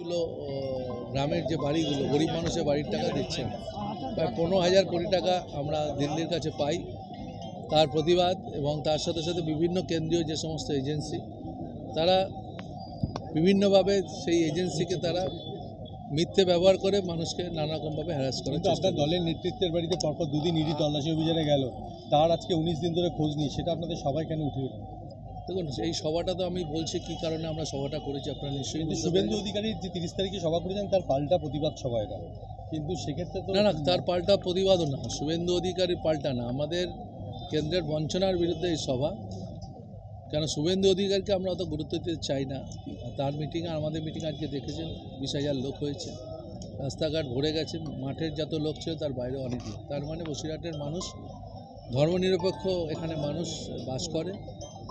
এগুলো ও, গ্রামের যে বাড়িগুলো গরিব মানুষের বাড়ির টাকা দিচ্ছেন। প্রায় পনেরো হাজার কোটি টাকা আমরা দিল্লির কাছে পাই। তার প্রতিবাদ এবং তার সাথে সাথে বিভিন্ন কেন্দ্রীয় যে সমস্ত এজেন্সি তারা বিভিন্নভাবে সেই এজেন্সিকে তারা মিথ্যে ব্যবহার করে মানুষকে নানা রকমভাবে হ্যারাস করে আপনার দলের নেতৃত্বের বাড়িতে পরপর দুদিন ইডি তল্লাশি অভিযানে গেল। তার আজকে উনিশ দিন ধরে খোঁজ নেই সেটা আপনাদের সবাই কেন উঠে? দেখুন এই সভাটা তো আমি বলছি কি কারণে আমরা সভাটা করেছি আপনারা নিশ্চয়ই কিন্তু শুভেন্দু অধিকারী যে তিরিশ তারিখে সভা করেছেন তার পাল্টা প্রতিবাদ সভা এটা। কিন্তু সেক্ষেত্রে তো না না তার পাল্টা প্রতিবাদও না শুভেন্দু অধিকারীর পাল্টা না। আমাদের কেন্দ্রের বঞ্চনার বিরুদ্ধে এই সভা। কেন শুভেন্দু অধিকারীকে আমরা অত গুরুত্ব দিতে চাই না। তার মিটিং আর আমাদের মিটিং আজকে দেখেছেন বিশ হাজার লোক হয়েছে। রাস্তাঘাট ভরে গেছে মাঠের যত লোক ছিল তার বাইরে অনেক লোক। তার মানে বসিরহাটের মানুষ ধর্মনিরপেক্ষ এখানে মানুষ বাস করে।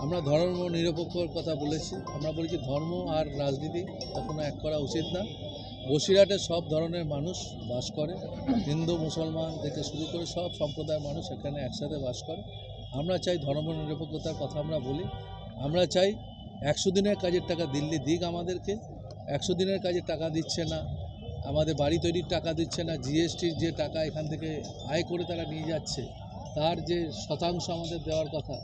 আমরা ধর্ম নিরপেক্ষর কথা বলেছি। আমরা বলেছি ধর্ম আর রাজনীতি কখনো এক করা উচিত না। বসিরহাটে সব ধরনের মানুষ বাস করে। হিন্দু, মুসলমান থেকে শুরু করে সব সম্প্রদায়ের মানুষ এখানে একসাথে বাস করে। আমরা চাই ধর্ম নিরপেক্ষতার কথা আমরা বলি। আমরা চাই একশো দিনের কাজের টাকা দিল্লি দিক আমাদেরকে। একশো দিনের কাজের টাকা দিচ্ছে না। আমাদের বাড়ি তৈরির টাকা দিচ্ছে না। জিএসটির যে টাকা এখান থেকে আয় করে তারা নিয়ে যাচ্ছে, তার যে শতাংশ আমাদের দেওয়ার কথা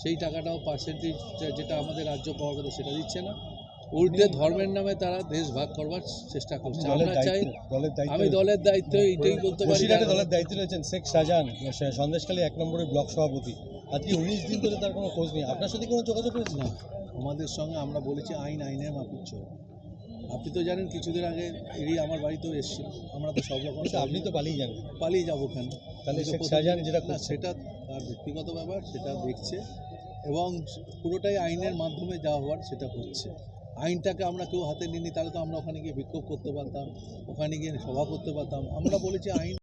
সেই টাকাটাও পার্সেন্টেজ যেটা আমাদের রাজ্য পাওয়ার কথা সেটা দিচ্ছে না। উল্টে ধর্মের নামে তারা দেশ ভাগ করবার চেষ্টা করছে। আমরা চাই আমি দলের দায়িত্ব এইটাই বলতে পারি দলের দায়িত্ব রয়েছেন শেখ শাহজাহান সন্দেশখালী এক নম্বরের ব্লক সভাপতি। আজকে উনিশ দিন ধরে তার কোনো খোঁজ নেই। আপনার সাথে কোনো যোগাযোগ হয়েছে? না আমাদের সঙ্গে আমরা বলেছি আইন আইনের চল আপনি তো জানেন কিছুদিন আগে এরই আমার বাড়িতেও এসেছিল। আমরা তো সব রকম আপনি তো পালিয়ে যান। পালিয়ে যাব কেন? তাহলে আমি শেখ শাহজাহান যেটা সেটা তার ব্যক্তিগত ব্যাপার, সেটা দেখছে এবং পুরোটাই আইনের মাধ্যমে যা হওয়ার সেটা হচ্ছে। আইনটাকে আমরা কেউ হাতে নিইনি, তাহলে তো আমরা ওখানে গিয়ে বিক্ষোভ করতে পারতাম, ওখানে গিয়ে সভা করতে পারতাম। আমরা বলেছি আইন